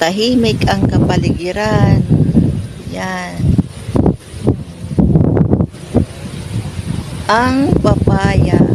tahimik ang kapaligiran. Yan. Ang papaya.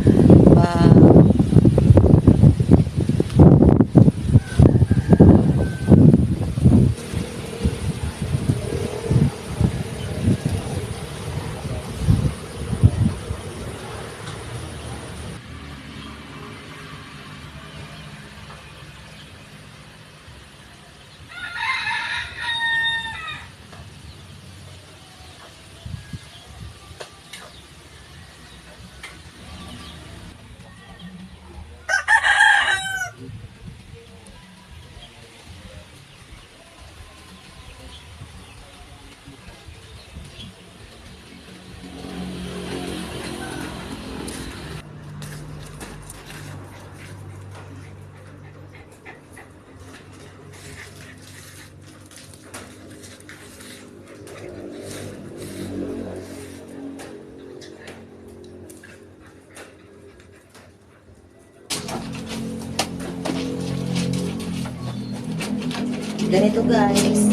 Ganito guys,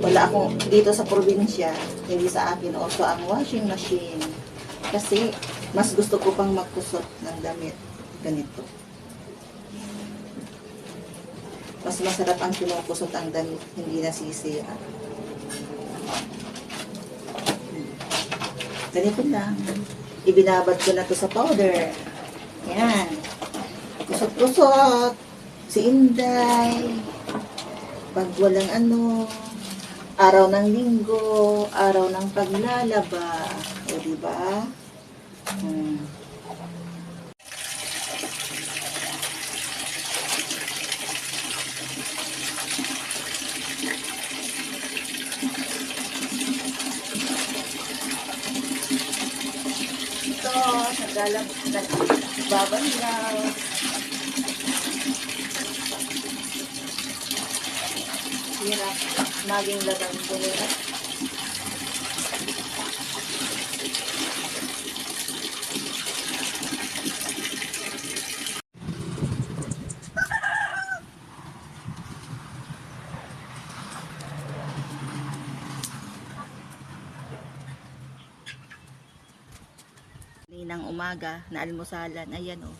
wala akong dito sa probinsya, hindi sa akin also ang washing machine. Kasi mas gusto ko pang magkusot ng damit. Ganito. Mas masarap ang kinukusot ang damit, hindi nasisira. Ganito lang. Ibinabad ko na to sa powder. Yan. Kusot-kusot. Si Inday pag walang ano, araw ng linggo, araw ng paglalaba. O, di ba? Hmm. Ito, naglalab, nagbabanlaw. Hirap maging lagang bunga. Ninang umaga na almusalan, ayan o.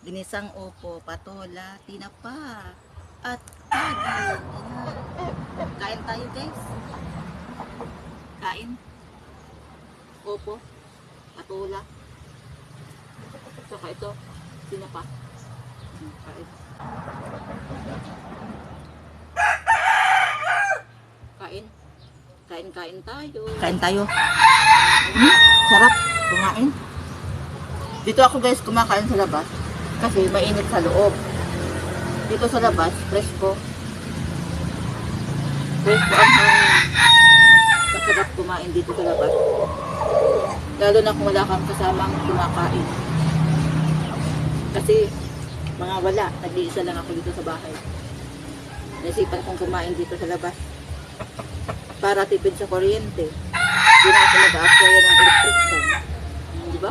Ginisang opo, patola, tinapa, at agin. Kain tayo guys. Kain. Opo, patola. Saka ito, tinapa. Hmm, Kain. Kain. Kain-kain tayo. Kain tayo. Hmm, sarap. Kumain. Dito ako guys kumakain sa labas kasi mainit sa loob. Dito sa labas, Masarap kumain dito sa labas. Lalo na kung wala kang kasamang kumakain. Kasi mga wala, nag-iisa lang ako dito sa bahay. Nasipan kong kumain dito sa labas. Para tipid sa kuryente. Hindi na ako nag-a-apply ng electric fan. Di ba?